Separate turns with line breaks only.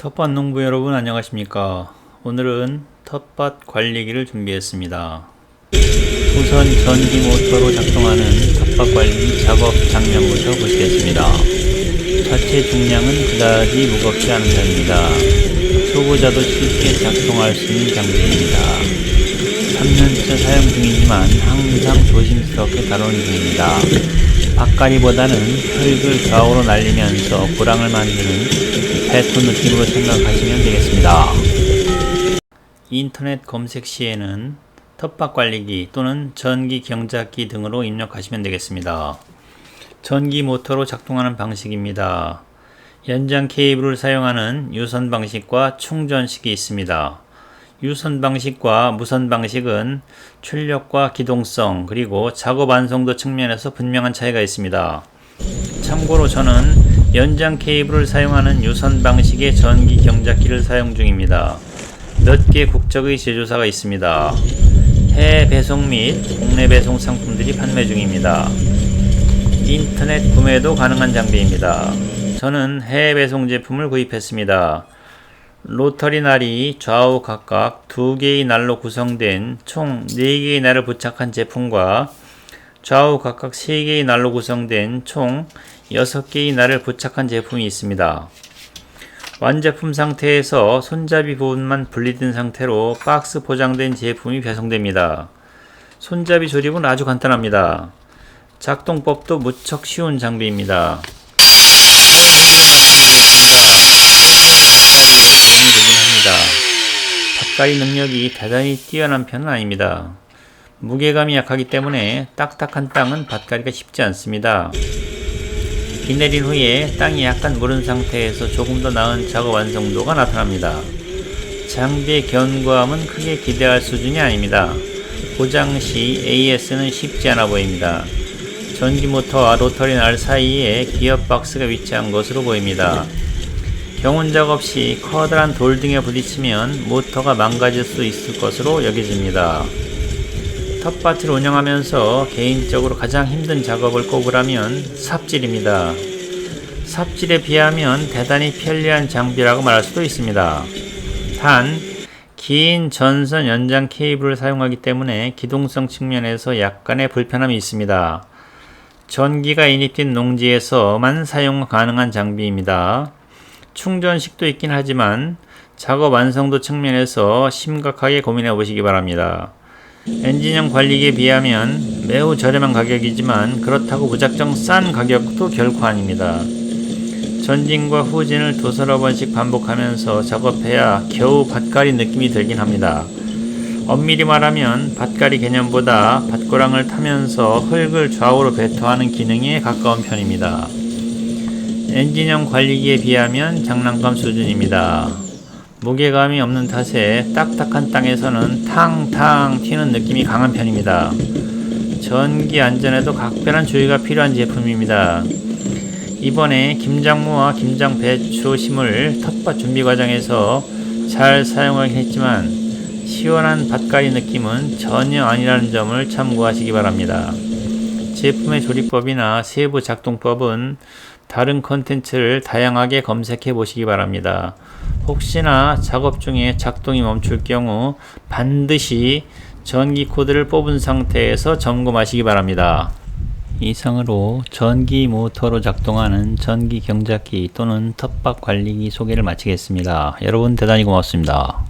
텃밭 농부 여러분 안녕하십니까? 오늘은 텃밭 관리기를 준비했습니다. 우선 전기 모터로 작동하는 텃밭 관리 작업 장면부터 보시겠습니다. 자체 중량은 그다지 무겁지 않은 편입니다. 초보자도 쉽게 작동할 수 있는 장비입니다. 3년째 사용 중이지만 항상 조심스럽게 다루는 중입니다. 밭가리보다는 흙을 좌우로 날리면서 고랑을 만드는 배토 느낌으로 생각하시면 되겠습니다. 인터넷 검색 시에는 텃밭 관리기 또는 전기 경작기 등으로 입력하시면 되겠습니다. 전기 모터로 작동하는 방식입니다. 연장 케이블을 사용하는 유선 방식과 충전식이 있습니다. 유선 방식과 무선 방식은 출력과 기동성 그리고 작업 완성도 측면에서 분명한 차이가 있습니다. 참고로 저는 연장 케이블을 사용하는 유선 방식의 전기 경작기를 사용 중입니다. 몇 개 국적의 제조사가 있습니다. 해외 배송 및 국내 배송 상품들이 판매 중입니다. 인터넷 구매도 가능한 장비입니다. 저는 해외 배송 제품을 구입했습니다. 로터리 날이 좌우 각각 두 개의 날로 구성된 총 4개의 날을 부착한 제품과 좌우 각각 3개의 날로 구성된 총 6개의 날을 부착한 제품이 있습니다. 완제품 상태에서 손잡이 부분만 분리된 상태로 박스 포장된 제품이 배송됩니다. 손잡이 조립은 아주 간단합니다. 작동법도 무척 쉬운 장비입니다. 밭갈이 능력이 대단히 뛰어난 편은 아닙니다. 무게감이 약하기 때문에 딱딱한 땅은 밭갈이가 쉽지 않습니다. 비 내린 후에 땅이 약간 무른 상태에서 조금 더 나은 작업 완성도가 나타납니다. 장비의 견고함은 크게 기대할 수준이 아닙니다. 고장 시 AS는 쉽지 않아 보입니다. 전기 모터와 로터리 날 사이에 기어 박스가 위치한 것으로 보입니다. 경운 작업 시 커다란 돌 등에 부딪히면 모터가 망가질 수 있을 것으로 여겨집니다. 텃밭을 운영하면서 개인적으로 가장 힘든 작업을 꼽으라면 삽질입니다. 삽질에 비하면 대단히 편리한 장비라고 말할 수도 있습니다. 단, 긴 전선 연장 케이블을 사용하기 때문에 기동성 측면에서 약간의 불편함이 있습니다. 전기가 인입된 농지에서만 사용 가능한 장비입니다. 충전식도 있긴 하지만 작업 완성도 측면에서 심각하게 고민해 보시기 바랍니다. 엔진형 관리기에 비하면 매우 저렴한 가격이지만 그렇다고 무작정 싼 가격도 결코 아닙니다. 전진과 후진을 두 서너 번씩 반복하면서 작업해야 겨우 밭갈이 느낌이 들긴 합니다. 엄밀히 말하면 밭갈이 개념보다 밭고랑을 타면서 흙을 좌우로 배토하는 기능에 가까운 편입니다. 엔진형 관리기에 비하면 장난감 수준입니다. 무게감이 없는 탓에 딱딱한 땅에서는 탕탕 튀는 느낌이 강한 편입니다. 전기 안전에도 각별한 주의가 필요한 제품입니다. 이번에 김장무와 김장배추 심을 텃밭 준비 과정에서 잘 사용하긴 했지만 시원한 밭갈이 느낌은 전혀 아니라는 점을 참고하시기 바랍니다. 제품의 조립법이나 세부 작동법은 다른 컨텐츠를 다양하게 검색해 보시기 바랍니다. 혹시나 작업 중에 작동이 멈출 경우 반드시 전기 코드를 뽑은 상태에서 점검하시기 바랍니다. 이상으로 전기 모터로 작동하는 전기 경작기 또는 텃밭 관리기 소개를 마치겠습니다. 여러분 대단히 고맙습니다.